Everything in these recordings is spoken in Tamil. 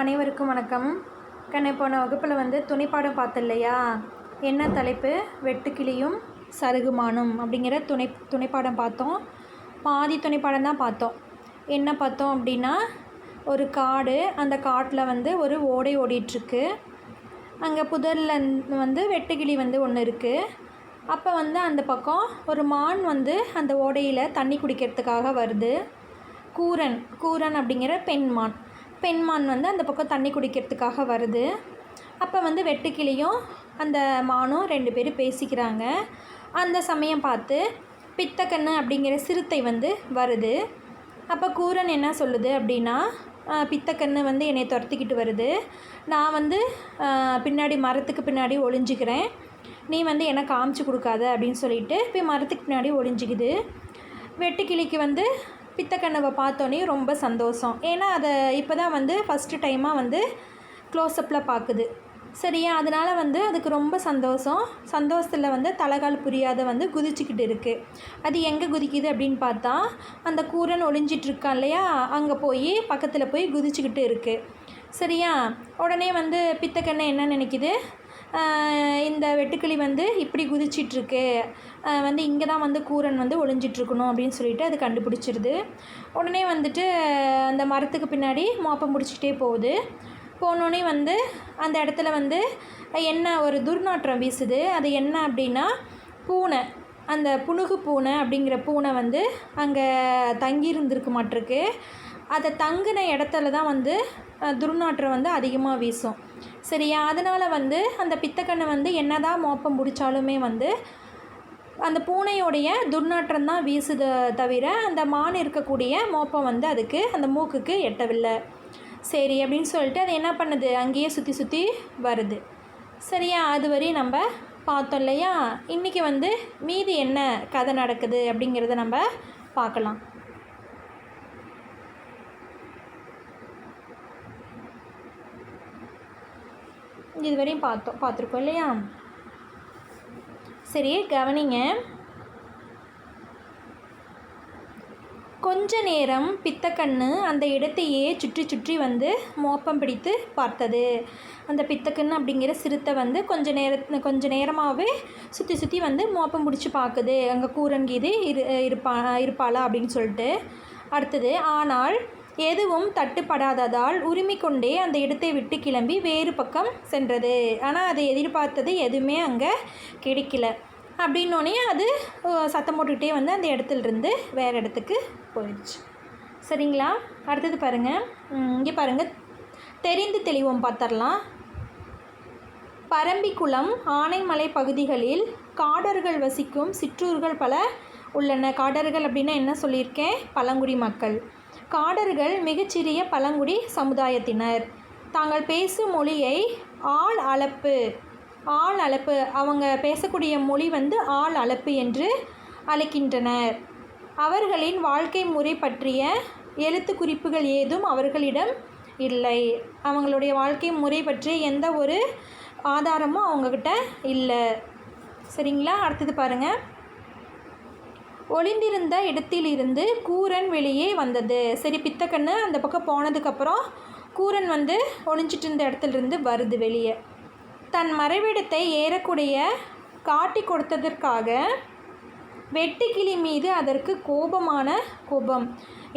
அனைவருக்கும் வணக்கம். கண்ணை போன வகுப்பில் வந்து துணைப்பாடம் பார்த்த இல்லையா என்ன தலைப்பு? வெட்டுக்கிளியும் சருகுமானும் அப்படிங்கிற துணை துணைப்பாடம் பார்த்தோம். பாதி துணைப்பாடம் தான் பார்த்தோம். என்ன பார்த்தோம் அப்படின்னா ஒரு காடு அந்த காட்டில் வந்து ஒரு ஓடை ஓடிட்டுருக்கு. அங்கே புதரில் வந்து வெட்டுக்கிளி வந்து ஒன்று இருக்குது அப்போ வந்து அந்த பக்கம் ஒரு மான் வந்து அந்த ஓடையில் தண்ணி குடிக்கிறதுக்காக வருது. கூரன் கூரன் அப்படிங்கிற பெண்மான் பெண்மான் வந்து அந்த பக்கம் தண்ணி குடிக்கிறதுக்காக வருது. அப்போ வந்து வெட்டுக்கிளியும் அந்த மானும் ரெண்டு பேரும் பேசிக்கிறாங்க. அந்த சமயம் பார்த்து பித்தக்கண்ணு அப்படிங்கிற சிறுத்தை வந்து வருது. அப்போ கூரன் என்ன சொல்லுது அப்படின்னா பித்தக்கண்ணு வந்து என்னை துரத்திக்கிட்டு வருது. நான் வந்து பின்னாடி மரத்துக்கு பின்னாடி ஒளிஞ்சிக்கிறேன். நீ வந்து என்னை காமிச்சு கொடுக்காத அப்படின்னு சொல்லிட்டு போய் மரத்துக்கு பின்னாடி ஒளிஞ்சிக்குது. வெட்டுக்கிளிக்கு வந்து பித்தக்கண்ணவை பார்த்தோன்னே ரொம்ப சந்தோஷம். ஏன்னா அதை இப்போ தான் வந்து ஃபஸ்ட்டு டைமாக வந்து க்ளோஸ்அப்பில் பார்க்குது சரியா? அதனால் வந்து அதுக்கு ரொம்ப சந்தோஷம். சந்தோஷத்தில் வந்து தலைகால் புரியாத வந்து குதிச்சுக்கிட்டு இருக்குது அது எங்கே குதிக்குது அப்படின்னு பார்த்தா அந்த கூரன் ஒளிஞ்சிட்ருக்கான் இல்லையா? அங்கே போய் பக்கத்தில் போய் குதிச்சுக்கிட்டு இருக்குது சரியா? உடனே வந்து பித்தக்கண்ணை என்ன நினைக்குது? இந்த வெட்டுக்கிளி வந்து இப்படி குதிச்சிட்ருக்கு. வந்து இங்கே தான் வந்து கூரன் வந்து ஒளிஞ்சிட்ருக்கணும் அப்படின்னு சொல்லிட்டு அது கண்டுபிடிச்சிருது. உடனே வந்துட்டு அந்த மரத்துக்கு பின்னாடி மோப்பம் முடிச்சுக்கிட்டே போகுது. போனோடனே வந்து அந்த இடத்துல வந்து என்ன ஒரு துர்நாற்றம் வீசுது. அது என்ன அப்படின்னா பூனை. அந்த புணுகு பூனை அப்படிங்கிற பூனை வந்து அங்கே தங்கி இருந்திருக்கு மாட்டிருக்கு. அதை தங்கின இடத்துல தான் வந்து துர்நாற்றம் வந்து அதிகமாக வீசும். சரியா அதனால் வந்து அந்த பித்தக்கண்ணை வந்து என்னதான் மோப்பம் பிடிச்சாலுமே வந்து அந்த பூனையோடைய துர்நாற்றம் தான் வீசுத தவிர அந்த மான் இருக்கக்கூடிய மோப்பம் வந்து அதுக்கு அந்த மூக்குக்கு எட்டவில்லை. சரி அப்படின்னு சொல்லிட்டு அது என்ன பண்ணுது? அங்கேயே சுற்றி சுற்றி வருது. சரியா அது வரையும் நம்ம பார்த்தோம் இல்லையா? இன்றைக்கி வந்து மீதி என்ன கதை நடக்குது அப்படிங்கிறத நம்ம பார்க்கலாம். இதுவரையும் பார்த்தோம் பார்த்துருக்கோம் இல்லையா? சரி கவனிங்க. கொஞ்ச நேரம் பித்தக்கண்ணு அந்த இடத்தையே சுற்றி சுற்றி வந்து மோப்பம் பிடித்து பார்த்தது. அந்த பித்தக்கண்ணு அப்படிங்கிற சிறுத்தை வந்து கொஞ்ச நேர கொஞ்ச நேரமாகவே சுற்றி சுற்றி வந்து மோப்பம் பிடிச்சி பார்க்குது. அங்கே கூரங்கீது இரு இருப்பா இருப்பாளா அப்படின்னு சொல்லிட்டு. அடுத்தது ஆனால் எதுவும் தட்டுப்படாததால் உரிமை கொண்டே அந்த இடத்தை விட்டு கிளம்பி வேறு பக்கம் சென்றது. ஆனால் அது எதிர்பார்த்தது எதுவுமே அங்கே கிடைக்கல. அப்படின்னோடனே அது சத்தம் போட்டுக்கிட்டே வந்து அந்த இடத்துலருந்து வேறு இடத்துக்கு போயிடுச்சு. சரிங்களா? அடுத்தது பாருங்கள் இங்கே பாருங்கள் தெரிந்து தெளிவோம் பார்த்துடலாம். பரம்பிக்குளம் ஆனைமலை பகுதிகளில் காடர்கள் வசிக்கும் சிற்றூர்கள் பல உள்ளன. காடர்கள் அப்படின்னா என்ன சொல்லியிருக்கேன்? பழங்குடி மக்கள். காடர்கள் மிகச்சிறிய பழங்குடி சமுதாயத்தினர். தாங்கள் பேசும் மொழியை ஆள் அளப்பு ஆள் அளப்பு. அவங்க பேசக்கூடிய மொழி வந்து ஆள் அளப்பு என்று அழைக்கின்றனர். அவர்களின் வாழ்க்கை முறை பற்றிய எழுத்து குறிப்புகள் ஏதும் அவர்களிடம் இல்லை. அவங்களுடைய வாழ்க்கை முறை பற்றிய எந்த ஒரு ஆதாரமும் அவங்கக்கிட்ட இல்லை. சரிங்களா? அடுத்தது பாருங்கள் ஒளிந்திருந்த இடத்திலிருந்து கூரன் வெளியே வந்தது. சரி பித்தக்கண்ணு அந்த பக்கம் போனதுக்கப்புறம் கூரன் வந்து ஒளிஞ்சிட்டு இருந்த இடத்துலேருந்து வருது வெளியே. தன் மறைவிடத்தை ஏறக்கூடிய காட்டி கொடுத்ததற்காக வெட்டுக்கிளி மீது அதற்கு கோபமான கோபம்.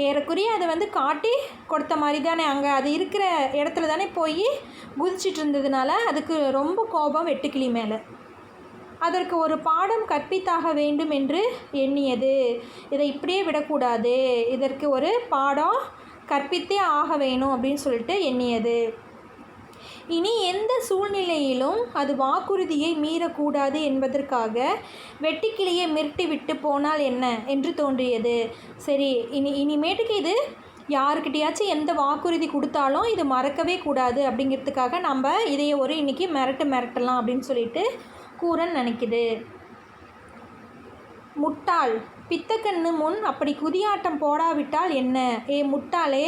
ஏறக்குறைய அதை வந்து காட்டி கொடுத்த மாதிரி தானே அங்கே அது இருக்கிற இடத்துல தானே போய் குதிச்சிட்டு இருந்ததுனால அதுக்கு ரொம்ப கோபம் வெட்டுக்கிளி மேலே. அதற்கு ஒரு பாடம் கற்பித்தாக வேண்டும் என்று எண்ணியது. இதை இப்படியே விடக்கூடாது. இதற்கு ஒரு பாடம் கற்பித்தே ஆக வேணும் அப்படின்னு சொல்லிட்டு எண்ணியது. இனி எந்த சூழ்நிலையிலும் அது வாக்குறுதியை மீறக்கூடாது என்பதற்காக வெட்டிக்கிளியை மிரட்டி விட்டு போனால் என்ன என்று தோன்றியது. சரி இனி இனிமேட்டுக்கு இது யாருக்கிட்டையாச்சும் எந்த வாக்குறுதி கொடுத்தாலும் இது மறக்கவே கூடாது அப்படிங்கிறதுக்காக நம்ம இதைய ஒரு இன்னைக்கு மிரட்டு மிரட்டலாம் அப்படின்னு சொல்லிட்டு கூரன் நினைக்குது. முட்டாள் பித்தக்கண்ணு முன் அப்படி குதியாட்டம் போடாவிட்டால் என்ன? ஏ முட்டாளே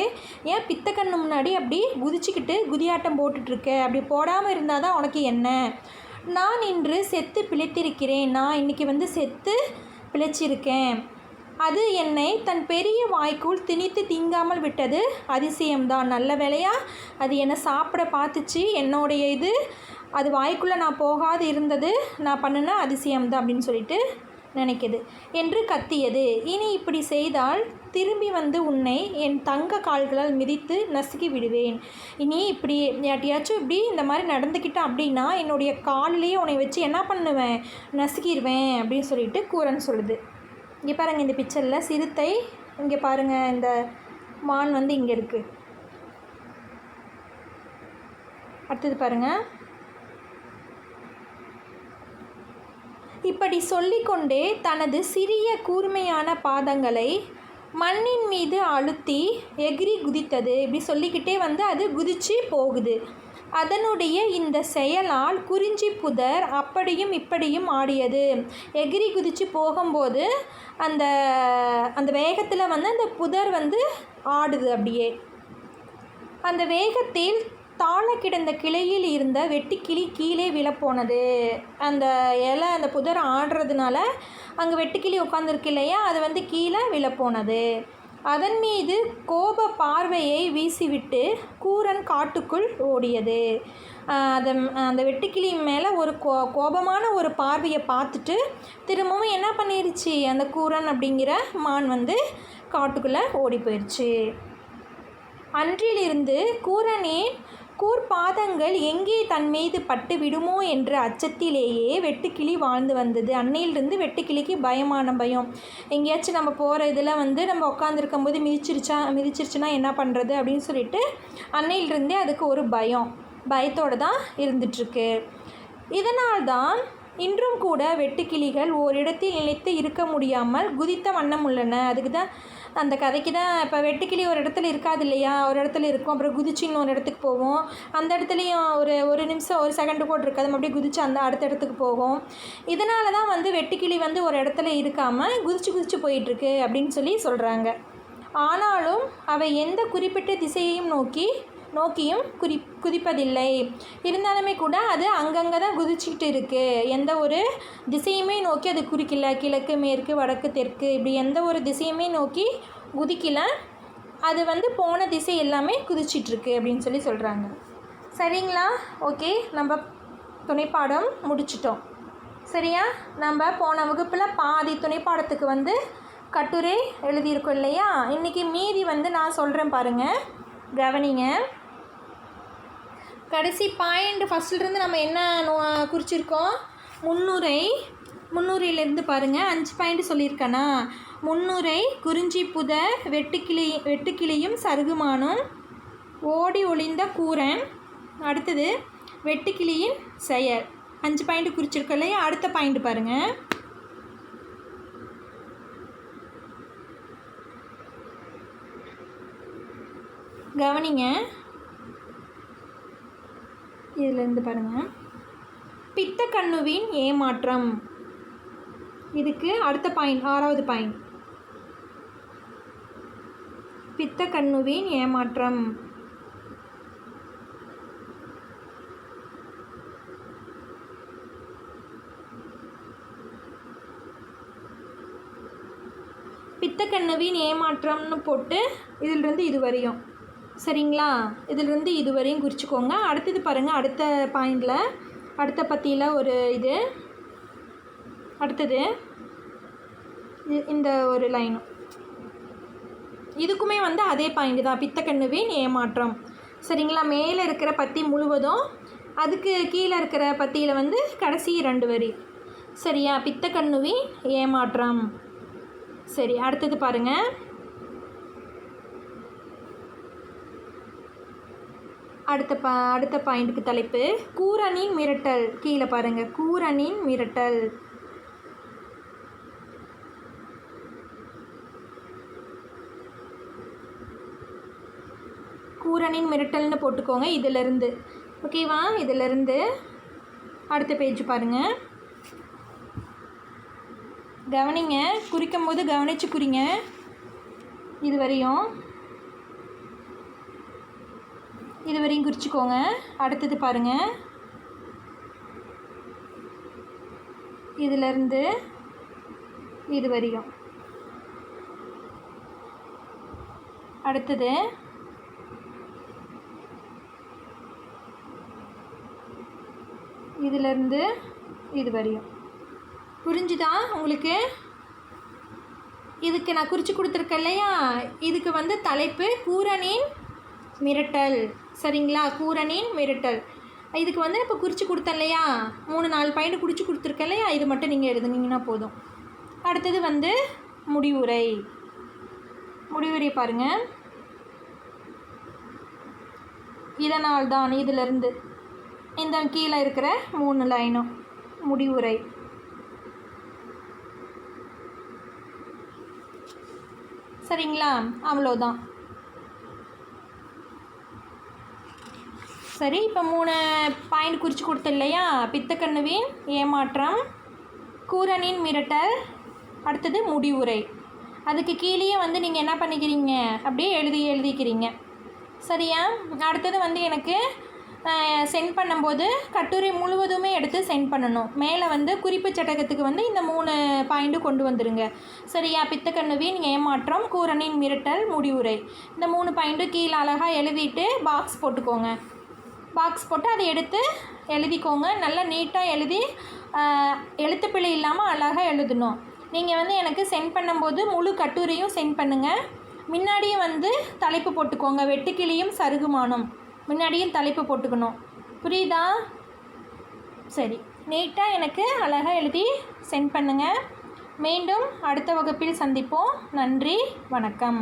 ஏன் பித்தக்கண்ணு முன்னாடி அப்படி குதிச்சுக்கிட்டு குதியாட்டம் போட்டுட்ருக்க? அப்படி போடாமல் இருந்தால் தான் உனக்கு என்ன? நான் இன்று செத்து பிழைத்திருக்கிறேன். நான் இன்னைக்கு வந்து செத்து பிழைச்சிருக்கேன். அது என்னை தன் பெரிய வாய்க்குள் திணித்து திங்காமல் விட்டது அதிசயம்தான். நல்ல வேளையா அது என்னை சாப்பிட பார்த்துச்சு. என்னுடைய இது அது வாய்க்குள்ளே நான் போகாது இருந்தது நான் பண்ணின அதிசயம்தான் அப்படின்னு சொல்லிட்டு நினைக்கிது. என்று கத்தியது. இனி இப்படி செய்தால் திரும்பி வந்து உன்னை என் தங்க கால்களால் மிதித்து நசுக்கி விடுவேன். இனி இப்படி யாட்டியாச்சும் இப்படி இந்த மாதிரி நடந்துக்கிட்டேன் அப்படின்னா என்னுடைய காலிலேயே உன்னை வச்சு என்ன பண்ணுவேன்? நசுக்கிடுவேன் அப்படின்னு சொல்லிட்டு கூரன் சொல்லுது. இங்கே பாருங்கள் இந்த பிக்சரில் சிறுத்தை இங்கே பாருங்கள் இந்த மான் வந்து இங்கே இருக்குது அடுத்தது பாருங்கள் இப்படி சொல்லிக்கொண்டே தனது சிறிய கூர்மையான பாதங்களை மண்ணின் மீது அழுத்தி எகிரி குதித்தது. இப்படி சொல்லிக்கிட்டே வந்து அது குதிச்சு போகுது. அதனுடைய இந்த செயலால் குறிஞ்சி புதர் அப்படியும் இப்படியும் ஆடியது. எகிரி குதிச்சு போகும்போது அந்த அந்த வேகத்தில் வந்து அந்த புதர் வந்து ஆடுது அப்படியே. அந்த வேகத்தில் தாழ கிடந்த கிளையில் இருந்த வெட்டுக்கிளி கீழே விழப்போனது. அந்த இலை அந்த புதர் ஆடுறதுனால அங்கே வெட்டுக்கிளி உட்காந்துருக்கு இல்லையா? அது வந்து கீழே விழப்போனது. அதன் மீது கோப பார்வையை வீசிவிட்டு கூரன் காட்டுக்குள் ஓடியது. அந்த அந்த வெட்டுக்கிளி மேலே ஒரு கோ கோபமான ஒரு பார்வையை பார்த்துட்டு திரும்பவும் என்ன பண்ணிருச்சு? அந்த கூரன் அப்படிங்கிற மான் வந்து காட்டுக்குள்ளே ஓடி போயிடுச்சு அன்றிலிருந்து கூரனின் கூர்பாதங்கள் எங்கே தன் மீது பட்டு விடுமோ என்ற அச்சத்திலேயே வெட்டுக்கிளி வாழ்ந்து வந்தது. அன்னையிலிருந்து வெட்டுக்கிளிக்கு பயமான பயம். எங்கேயாச்சும் நம்ம போகிற இதில் வந்து நம்ம உட்காந்துருக்கும் போது மிதிச்சிருச்சா மிதிச்சிருச்சுன்னா என்ன பண்ணுறது அப்படின்னு சொல்லிட்டு அன்னையிலிருந்தே அதுக்கு ஒரு பயம். பயத்தோடு தான் இருந்துட்டுருக்கு. இதனால்தான் இன்றும் கூட வெட்டுக்கிளிகள் ஓரிடத்தில் நிலைத்து இருக்க முடியாமல் குதித்த வண்ணம் உள்ளன. அதுக்கு தான் அந்த கதைக்கு தான் இப்போ வெட்டுக்கிளி ஒரு இடத்துல இருக்காது இல்லையா? ஒரு இடத்துல இருக்கும். அப்புறம் குதிச்சின்னு ஒரு இடத்துக்கு போவோம். அந்த இடத்துலையும் ஒரு ஒரு நிமிஷம் ஒரு செகண்டு கூட இருக்காது அப்படியே குதிச்சு அந்த அடுத்த இடத்துக்கு போகும். இதனால தான் வந்து வெட்டுக்கிளி வந்து ஒரு இடத்துல இருக்காமல் குதிச்சு குதிச்சு போயிட்டுருக்கு அப்படின்னு சொல்லி சொல்கிறாங்க ஆனாலும் அவை எந்த குறிப்பிட்ட திசையையும் நோக்கி நோக்கியும் குறி குதிப்பதில்லை. இருந்தாலுமே கூட அது அங்கங்கே தான் குதிச்சுக்கிட்டு இருக்குது எந்த ஒரு திசையுமே நோக்கி அது குறிக்கல கிழக்கு மேற்கு வடக்கு தெற்கு இப்படி எந்த ஒரு திசையுமே நோக்கி குதிக்கல. அது வந்து போன திசை எல்லாமே குதிச்சிட்ருக்கு அப்படின்னு சொல்லி சொல்கிறாங்க சரிங்களா? ஓகே நம்ம துணைப்பாடம் முடிச்சிட்டோம். சரியா? நம்ம போன வகுப்பில் பாதி துணைப்பாடத்துக்கு வந்து கட்டுரை எழுதியிருக்கோம் இல்லையா? இன்றைக்கி மீதி வந்து நான் சொல்கிறேன் பாருங்கள் கவனிங்க. கடைசி பாயிண்ட் ஃபஸ்ட்லேருந்து நம்ம என்ன நோ- குறிச்சிருக்கோம்? முன்னுரை முன்னுரையிலேருந்து பாருங்கள் அஞ்சு பாயிண்ட் சொல்லியிருக்கேனா? முன்னுரை குறிஞ்சி புதர் வெட்டுக்கிளி வெட்டுக்கிளியும் சருகுமானும் ஓடி ஒளிந்த கூரன். அடுத்தது வெட்டுக்கிளியின் செயல். அஞ்சு பாயிண்ட் குறிச்சிருக்கோம் இல்லையா? அடுத்த பாயிண்ட் பாருங்கள் கவனிங்க. இதிலேருந்து பாருங்கள் பித்தக்கண்ணுவின் ஏமாற்றம். இதுக்கு அடுத்த பாயிண்ட் ஆறாவது பாயிண்ட் பித்தக்கண்ணுவின் ஏமாற்றம். பித்தக்கண்ணுவின் ஏமாற்றம்னு போட்டு இதிலிருந்து இது வரையும். சரிங்களா? இதிலிருந்து இது வரையும் குறிச்சிக்கோங்க. அடுத்தது பாருங்கள் அடுத்த பாயிண்டில் அடுத்த பத்தியில் ஒரு இது. அடுத்தது இந்த ஒரு லைனும் இதுக்குமே வந்து அதே பாயிண்ட் தான். பித்தக்கண்ணுவின் ஏமாற்றம். சரிங்களா? மேலே இருக்கிற பத்தி முழுவதும் அதுக்கு கீழே இருக்கிற பத்தியில் வந்து கடைசி ரெண்டு வரி. சரியா? பித்தக்கண்ணுவின் ஏமாற்றம். சரி அடுத்தது பாருங்கள் அடுத்த பா அடுத்த பாயிண்ட்டுக்கு தலைப்பு. கூரனின் மிரட்டல். கீழே பாருங்க. கூரனின் மிரட்டல். கூரனின் மிரட்டல்னு போட்டுக்கோங்க. இதிலிருந்து. ஓகேவா இதிலிருந்து அடுத்த பேஜ் பாருங்கள் கவனிங்க. குறிக்கும் போது கவனிச்சு குறிங்க. இது வரையும். இது வரையும் குறிச்சிக்கோங்க. அடுத்தது பாருங்கள் இதிலிருந்து இது வரையும் அடுத்தது. இதிலிருந்து இது வரையும் புரிஞ்சுதா உங்களுக்கு? இதுக்கு நான் குறித்து கொடுத்துருக்கேன் இல்லையா? இதுக்கு வந்து தலைப்பு கூரனின் மிரட்டல். சரிங்களா? கூரனின் மிரட்டல். இதுக்கு வந்து இப்போ குறித்து கொடுத்தேன் இல்லையா? மூணு நாலு பையனை குறித்து கொடுத்துருக்கேன் இல்லையா? இது மட்டும் நீங்கள் எழுதுனீங்கன்னா போதும். அடுத்தது வந்து முடிவுரை. முடிவுரை பாருங்கள் இதனால் தான் இதிலிருந்து இந்த கீழே இருக்கிற மூணு லைனும் முடிவுரை. சரிங்களா? அவ்வளோதான் சரி இப்போ மூணு பாயிண்ட் குறித்து கொடுத்த இல்லையா? பித்தக்கண்ணுவின் ஏமாற்றம் கூரனின் மிரட்டல் அடுத்தது முடிவுரை. அதுக்கு கீழேயே வந்து நீங்கள் என்ன பண்ணிக்கிறீங்க? அப்படியே எழுதி எழுதிக்கிறீங்க. சரியா? அடுத்தது வந்து எனக்கு சென்ட் பண்ணும்போது கட்டுரை முழுவதுமே எடுத்து சென்ட் பண்ணணும். மேலே வந்து குறிப்பு சட்டகத்துக்கு வந்து இந்த மூணு பாயிண்ட்டு கொண்டு வந்துடுங்க சரியா? பித்தக்கண்ணுவின் ஏமாற்றம் கூரனின் மிரட்டல் முடிவுரை. இந்த மூணு பாயிண்ட்டும் கீழே அழகாக எழுதிட்டு பாக்ஸ் போட்டுக்கோங்க. பாக்ஸ் போட்டு அதை எடுத்து எழுதிக்கோங்க. நல்லா நீட்டாக எழுதி எழுத்துப்பிழை இல்லாமல் அழகாக எழுதணும். நீங்கள் வந்து எனக்கு சென்ட் பண்ணும்போது முழு கட்டுரையும் சென்ட் பண்ணுங்கள் முன்னாடியும் வந்து தலைப்பு போட்டுக்கோங்க. வெட்டுக்கிளியும் சருகுமானம். முன்னாடியும் தலைப்பு போட்டுக்கணும். புரியுதா? சரி. நீட்டாக எனக்கு அழகாக எழுதி சென்ட் பண்ணுங்கள் மீண்டும் அடுத்த வகுப்பில் சந்திப்போம். நன்றி. வணக்கம்.